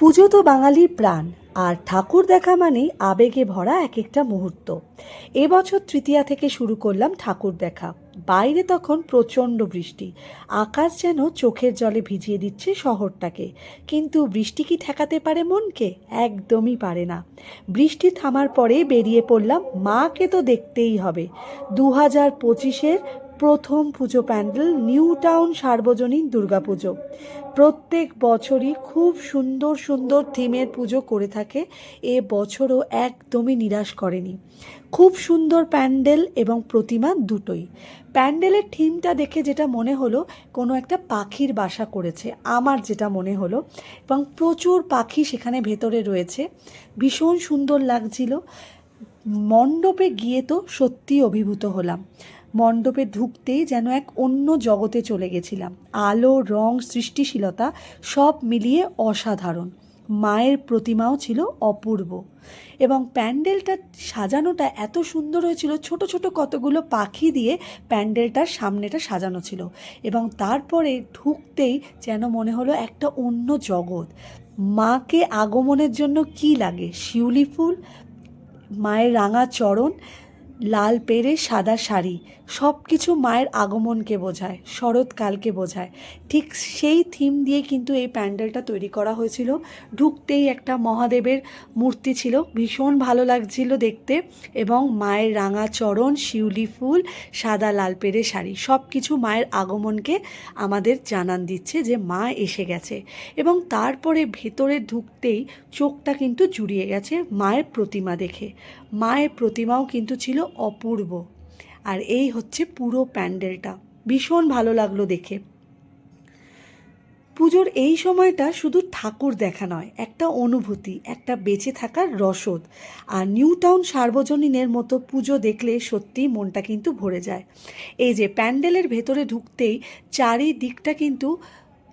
পুজো তো বাঙালির প্রাণ, আর ঠাকুর দেখা মানেই আবেগে ভরা এক একটা মুহূর্ত এবছর তৃতীয়া থেকে শুরু করলাম ঠাকুর দেখা। বাইরে তখন প্রচণ্ড বৃষ্টি। আকাশ যেন চোখের জলে ভিজিয়ে দিচ্ছে শহরটাকে। কিন্তু বৃষ্টি কি ঠেকাতে পারে মনকে? একদমই পারে না। বৃষ্টি থামার পরে বেরিয়ে পড়লাম মাকে তো দেখতেই হবে। দু হাজার পঁচিশের প্রথম পুজো প্যান্ডেল নিউ টাউন সার্বজনীন দুর্গাপুজো। প্রত্যেক বছরই খুব সুন্দর সুন্দর থিমের পুজো করে থাকে। এ বছরও একদমই নিরাশ করেনি। খুব সুন্দর প্যান্ডেল এবং প্রতিমা দুটোই। প্যান্ডেলের থিমটা দেখে যেটা মনে হলো, কোনো একটা পাখির বাসা করেছে। আমার যেটা মনে হলো, এবং প্রচুর পাখি সেখানে ভেতরে রয়েছে। ভীষণ সুন্দর লাগছিল। মণ্ডপে গিয়ে তো সত্যি অভিভূত হলাম। মণ্ডপে ঢুকতেই যেন এক অন্য জগতে চলে গেছিলাম। আলো, রং, সৃষ্টিশীলতা সব মিলিয়ে অসাধারণ। মায়ের প্রতিমাও ছিল অপূর্ব। এবং প্যান্ডেলটা সাজানোটা এত সুন্দর হয়েছিল, ছোট ছোট কতগুলো পাখি দিয়ে প্যান্ডেলটার সামনেটা সাজানো ছিল। এবং তারপরে ঢুকতেই যেন মনে হলো একটা অন্য জগৎ। মাকে আগমনের জন্য কি লাগে? শিউলি ফুল, মায়ের রাঙা চরণ, লাল পেরে সাদা শাড়ি। সব কিছু মায়ের আগমনকে বোঝায়, শরৎকালকে বোঝায়। ঠিক সেই থিম দিয়ে কিন্তু এই প্যান্ডেলটা তৈরি করা হয়েছিল। ঢুকতেই একটা মহাদেবের মূর্তি ছিল। ভীষণ ভালো লাগছিল দেখতে এবং মায়ের রাঙা চরণ, শিউলি ফুল, সাদা লাল পেরে শাড়ি সব কিছু মায়ের আগমনকে আমাদের জানান দিচ্ছে যে মা এসে গেছে এবং তারপরে ভেতরে ঢুকতেই চোখটা কিন্তু জুড়িয়ে গেছে মায়ের প্রতিমা দেখে। মায়ের প্রতিমাও কিন্তু ছিল অপূর্ব। আর এই হচ্ছে পুরো প্যান্ডেলটা। ভীষণ ভালো লাগল দেখে। পুজোর এই সময়টা শুধু ঠাকুর দেখা নয়, একটা অনুভূতি, একটা বেঁচে থাকার রসদ। আর নিউ টাউন সার্বজনীনের মতো পুজো দেখলে সত্যিই মনটা কিন্তু ভরে যায়। এই যে প্যান্ডেলের ভেতরে ঢুকতেই চারিদিকটা কিন্তু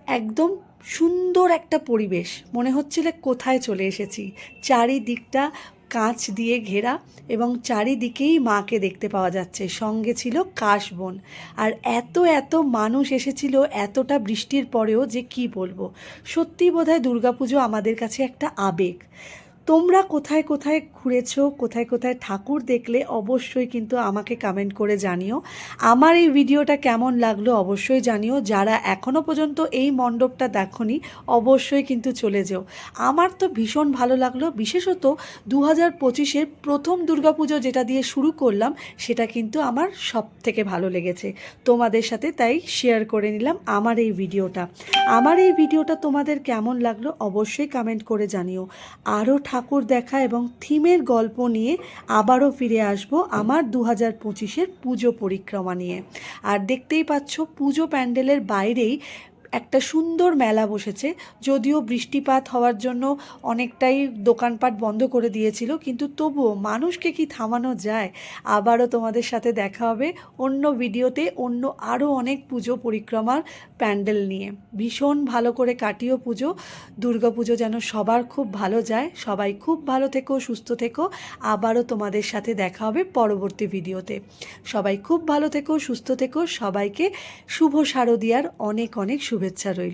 একদম সুন্দর একটা পরিবেশ। মনে হচ্ছিল কোথায় চলে এসেছি। চারিদিকটা কাঁচ দিয়ে ঘেরা এবং চারিদিকেই মাকে দেখতে পাওয়া যাচ্ছে। সঙ্গে ছিল কাশবন আর এত এত মানুষ এসেছিল, এতটা বৃষ্টির পরেও যে কি বলব? সত্যি বোধহয় দুর্গাপুজো আমাদের কাছে একটা আবেগ। তোমরা কোথায় কোথায় ঘুরেছো, কোথায় কোথায় ঠাকুর দেখলে অবশ্যই কিন্তু আমাকে কমেন্ট করে জানিও। আমার এই ভিডিওটা কেমন লাগল অবশ্যই জানিও। যারা এখনও পর্যন্ত এই মণ্ডপটা দেখনি, অবশ্যই কিন্তু চলে যেও। আমার তো ভীষণ ভালো লাগল। বিশেষত দু হাজার পঁচিশের প্রথম দুর্গাপুজো যেটা দিয়ে শুরু করলাম, সেটা কিন্তু আমার সব থেকে ভালো লেগেছে। তোমাদের সাথে তাই শেয়ার করে নিলাম আমার এই ভিডিওটা। আমার এই ভিডিওটা তোমাদের কেমন লাগল অবশ্যই কমেন্ট করে জানিও। আরও ঠাকুর দেখা এবং থিমের গল্প নিয়ে আবারও ফিরে আসব আমার দু হাজার পঁচিশের পুজো পরিক্রমা নিয়ে। আর দেখতেই পাচ্ছ পুজো প্যান্ডেলের বাইরেই একটা সুন্দর মেলা বসেছে, যদিও বৃষ্টিপাত হওয়ার জন্য অনেকটাই দোকানপাট বন্ধ করে দিয়েছিল, কিন্তু তবুও মানুষকে কি থামানো যায়? আবারও তোমাদের সাথে দেখা হবে অন্য ভিডিওতে, অন্য আরও অনেক পুজো পরিক্রমার প্যান্ডেল নিয়ে। ভীষণ ভালো করে কাটিও পুজো পুজো যেন সবার খুব ভালো যায়। সবাই খুব ভালো থেকো, সুস্থ থেকো। আবারও তোমাদের সাথে দেখা হবে পরবর্তী ভিডিওতে। সবাই খুব ভালো থেকো, সুস্থ থেকো। সবাইকে শুভ শারদিয়ার অনেক অনেক শুভেচ্ছা রইল